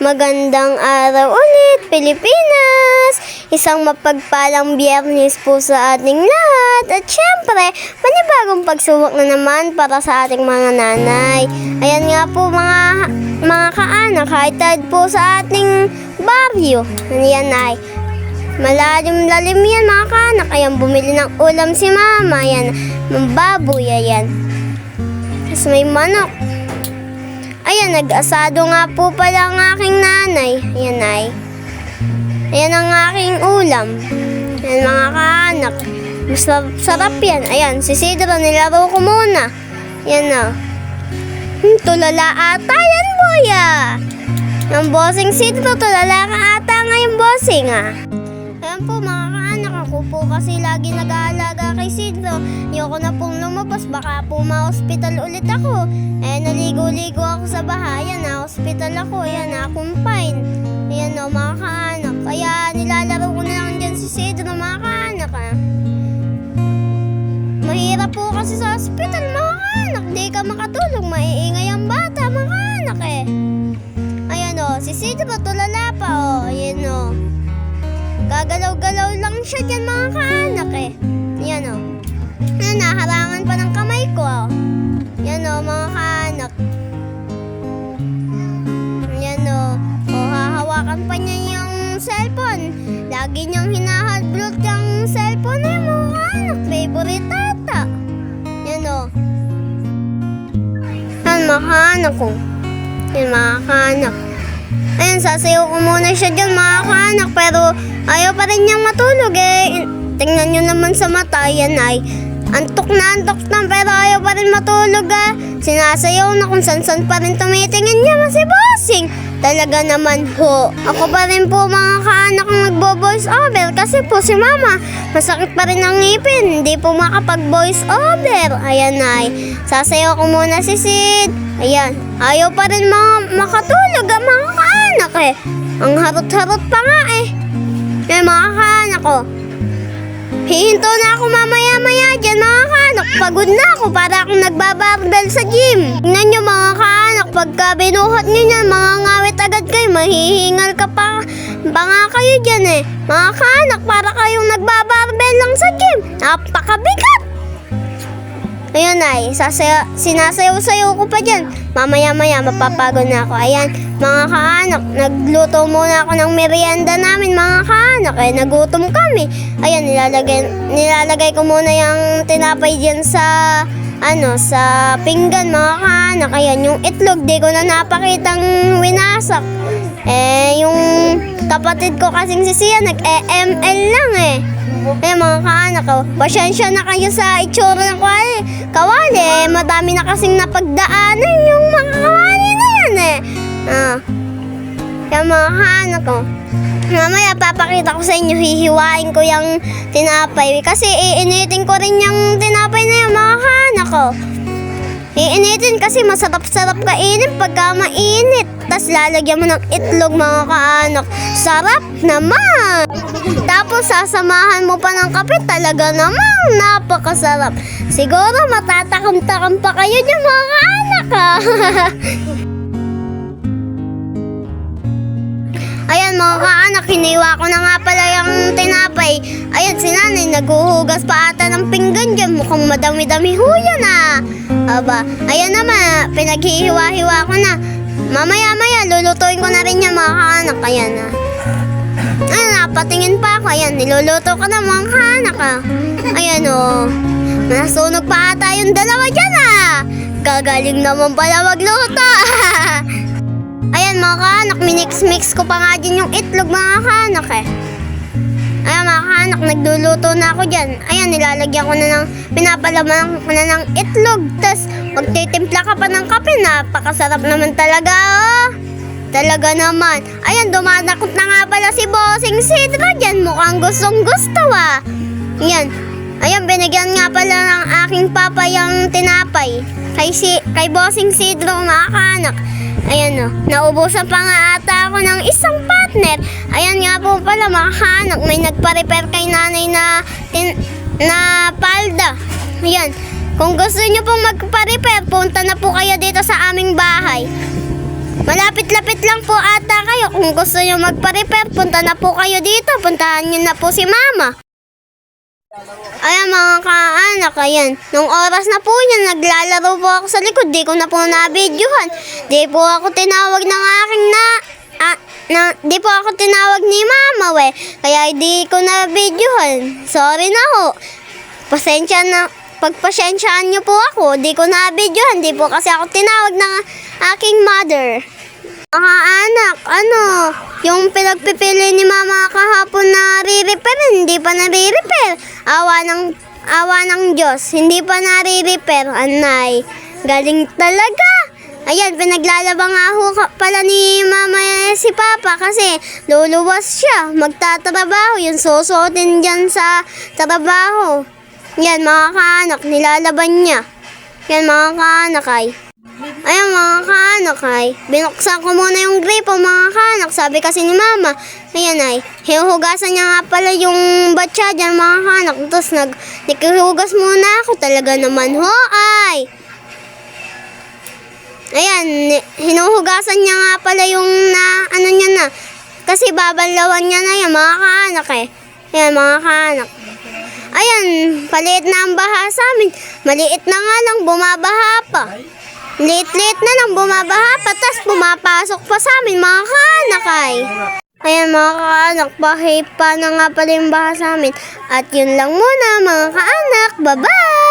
Magandang araw ulit, Pilipinas! Isang mapagpalang biyernes po sa ating lahat. At syempre, panibagong pagsubok na naman para sa ating mga nanay. Ayan nga po mga, mga kaanak, tide po sa ating baryo. Ayan ay, malalim-lalim yan mga kaanak. Ayan, bumili ng ulam si mama. Ayan, ng baboy, ayan. Tapos may manok. Ayan, nag-asado nga po pala ang aking nanay. Ayan ay. Ayan ang aking ulam. Ayan mga kaanak. Masarap sarap yan. Ayan, si Sidro, nilaro ko muna. Ayan na. Hmm, tulala ata yan, boya. Ang bossing Sidro, tulala ka ata ngayon, bossing ah. Ako po kasi lagi nag-aalaga kay Sidro. Ayoko na pong lumabas, baka po ma-hospital ulit ako. Eh, naligo-ligo ako sa bahay, na hospital ako, ayan, na-confine. Ayan o, mga kaanak. Kaya nilalaro ko na lang dyan si Sidro, mga kaanak ah. Mahirap po kasi sa hospital, mga kaanak. Di ka makatulog, maiingay ang bata, mga kaanak eh. Ayan o, si Sidro, tulala pa o. Ayan o. Gagalaw-galaw lang siya dyan mga kaanak eh. Yan o. Yan, naharangan pa ng kamay ko oh. Yan o, mga kaanak. Yan o. O, hahawakan pa niya yung cellphone. Lagi niyang hinahalblot yung cellphone eh, mga kaanak. Favorite ata. Yan o. Yan, mga kaanak ko. Yan, mga kaanak. Ayun, sasayaw ko muna siya dyan mga kaanak pero ayaw pa rin niyang matulog eh. Tingnan niyo naman sa mata, yan ay antok na antok na pero ayaw pa rin matulog eh. Sinasayaw na kung san-san pa rin tumitingin niya si bossing. Talaga naman ho. Ako pa rin po mga kaanak ang nagbo-voice over kasi po si mama masakit pa rin ang ngipin. Hindi po makapag-voice over. Ayan ay. Sasayaw ko muna si Sid. Ayan. Ayaw pa rin mga makatulog ang mga kaanak eh. Ang harot-harot pa nga kaanak ko. Hihinto na ako mamaya-maya dyan mga kaanak. Pagod na ako para akong nagbabarbell sa gym. Tingnan nyo mga kaanak, pagka binuhat nyo yan, mga ngawit agad kayo, mahihingal ka pa. Pa nga kayo dyan eh. Mga kaanak, para kayong nagbabarbell lang sa gym. Napakabigat! Ayun ay, sasaya, sinasayaw-sayaw ko pa dyan. Mamaya-maya, mapapagod na ako. Ayan, mga kaanak, nagluto muna ako ng merienda namin, mga kaanak. Eh, nagutom kami. Ayan, nilalagay, nilalagay ko muna yung tinapay dyan sa, ano, sa pinggan, mga kaanak. Ayan, yung itlog, di ko na napakitang winasak. Eh, yung kapatid ko kasing si Sia, nag-EML lang eh. Eh mga kaanak ko, pasyensya na kayo sa itsura ng kawali. Kawali, eh, madami na kasing napagdaanan yung mga kawali na yan eh. Ah. Kaya mga kaanak ko, mamaya papakita ko sa inyo, hihiwain ko yung tinapay. Kasi iinitin ko rin yung tinapay na yung mga kaanak ko. Iinitin kasi masarap-sarap kainin pagka mainit. Tapos lalagyan mo ng itlog mga kaanak. Sarap naman! Tapos sasamahan mo pa ng kape talaga namang napakasarap. Siguro matatakam-takam pa kayo dyan mga kaanak ha. Mga kaanak, hiniwa ko na nga pala yung tinapay. Ayan, si nanay naghuhugas pa ata ng pinggan dyan. Mukhang madami-dami ho yan ah. Aba, ayan naman, pinaghihiwa-hiwa ko na. Mamaya-maya, lulutuin ko na rin yan mga kaanak. Ayan ah. Ayan, napatingin pa ako. Ayan, niluluto ko na mga kaanak ah. Ayan oh. Nasunog pa ata yung dalawa dyan ah. Gagaling naman pala magluto. Ayan mga kaanak, minix-mix ko pa nga din yung itlog mga kaanak eh. Ayan mga kaanak, nagluluto na ako dyan. Ayan, nilalagyan ko na ng, pinapalaman ko na ng itlog. Tapos, magtitimpla ka pa ng kape. Napakasarap naman talaga oh. Talaga naman. Ayan, dumadakot na nga pala si Bossing Sidra dyan. Mukhang gustong gusto ah. Ayan. Ayan, binigyan nga pala ng aking papa yung tinapay. Kay, si, kay Bossing Sidro, mga kaanak. Ayan o, naubusan pa nga ata ako ng isang partner. Ayan nga po pala mga kaanak, may nagpa-repair kay nanay na, tin, na palda. Ayan, kung gusto nyo pong magpa-repair, punta na po kayo dito sa aming bahay. Malapit-lapit lang po ata kayo. Kung gusto nyo magpa-repair, punta na po kayo dito. Puntahan nyo na po si mama. Ayan mga kaanak, ayan. Nung oras na po yan, naglalaro po ako sa likod. Di ko na po nabidyohan. Di po ako tinawag ng aking na... Ah, na, di po ako tinawag ni mama, we. Kaya di ko na videohan. Sorry na ho. Pasensya na. Pagpasensyaan niyo po ako, di ko na videohan. Di po kasi ako tinawag ng aking mother. Mga anak, ano, yung pinagpipili ni mama kahapon na re-repair, hindi pa nare-repair. Awa ng, awa ng Diyos, hindi pa nare-repair, anay. Galing talaga. Ayan, pinaglalaba nga ho pala ni mama si papa kasi luluwas siya. Magtatrabaho, yung susuotin dyan sa trabaho. Yan, mga kaanak, nilalaban niya. Yan, mga kaanak ay. Ayun mga kaanak ay, binuksan ko muna yung gripo mga kaanak. Sabi kasi ni mama, ayan ay, hinuhugasan niya nga pala yung batya dyan mga kaanak. Tapos nag, naghihugas muna ako talaga naman ho ay. Ayan, hinuhugasan niya nga pala yung na, ano niya na. Kasi babanlawan niya na yan mga kaanak eh. Ayan mga kaanak. Ayan, paliit na ang baha sa amin. Maliit na nga lang, bumabaha pa. Lit-lit na lang bumabaha pa, tas pumapasok pa sa amin mga kanakay. Ayan mga kaanak, bahay pa na nga pala yung baha sa amin. At yun lang muna mga kaanak, bye-bye!